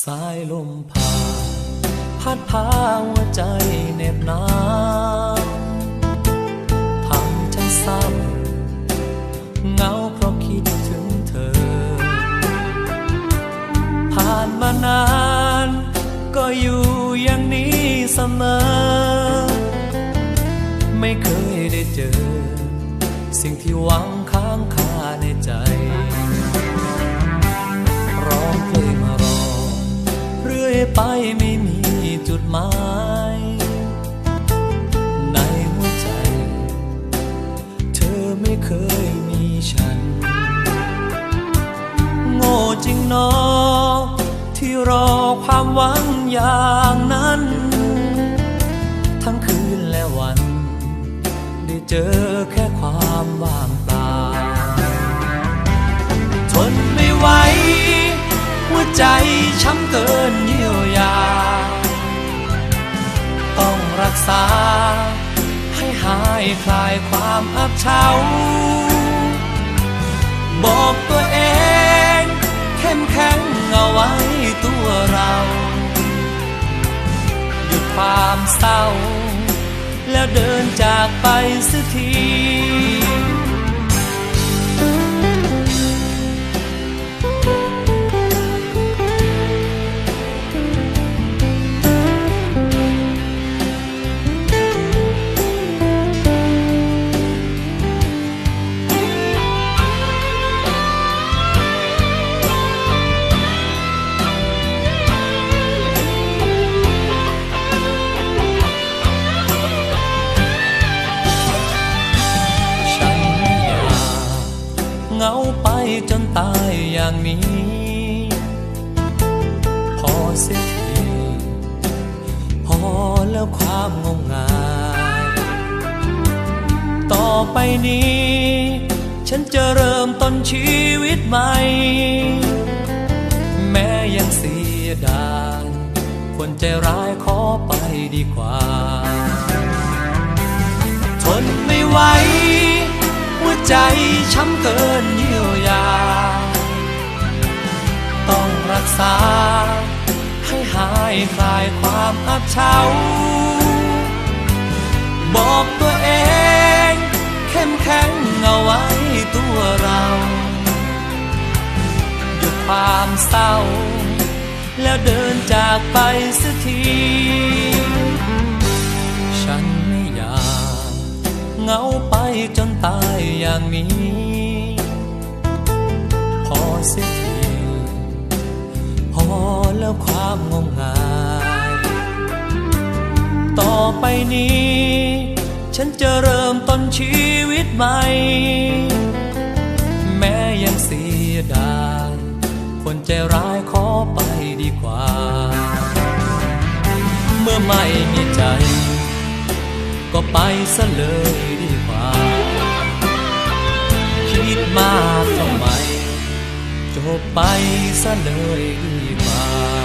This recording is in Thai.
สายลมผ่านพัดพาหัวใจเหน็บหนาวทำฉันเศร้าเงาเพราะคิดถึงเธอ ผ่านมานาน ก็อยู่อย่างนี้เสมอ ไม่เคยได้เจอ สิ่งที่หวังค้างคา ดหมายในหัวใจ เธอไม่เคยมีฉัน โง่จริงเนอที่รอความหวังอย่างนั้น ทั้งคืนและวัน ได้เจอแค่ความว่างเปล่าทนไม่ไหวหัวใจช้ำเกินเยี กษา ให้หายคลายความอับเฉา บอกตัวเอง เข้มแข็งเอาไว้ตัวเราหยุดความเศร้า แล้วเดินจากไปสักที ไปจนตายอย่างนี้ พอเสียทีพอแล้วความงมงาย ต่อไปนี้ ฉันจะเริ่มต้นชีวิตใหม่ แม้ยังเสียดายคนใจร้ายขอไปดีกว่า ทนไม่ไหวหัวใจช้ำเกินเยีา ต้องรักษา ให้หายคลายความอับเฉา บอกตัวเอง เข้มแข็งเอาไว้ตัวเราหยุดความเศร้า แล้วเดินจากไปสักทีฉันไม่อยากเหงาไปจนตายอย่างนี้ เสียทีพอแล้วความงมงาย ต่อไปนี้ ฉันจะเริ่มต้นชีวิตใหม่ แม้ยังเสียดายคนใจร้ายขอไปดีกว่า เมื่อไม่มีใจ ก็ไปซะเลย จบไปซะเลยดีกว่า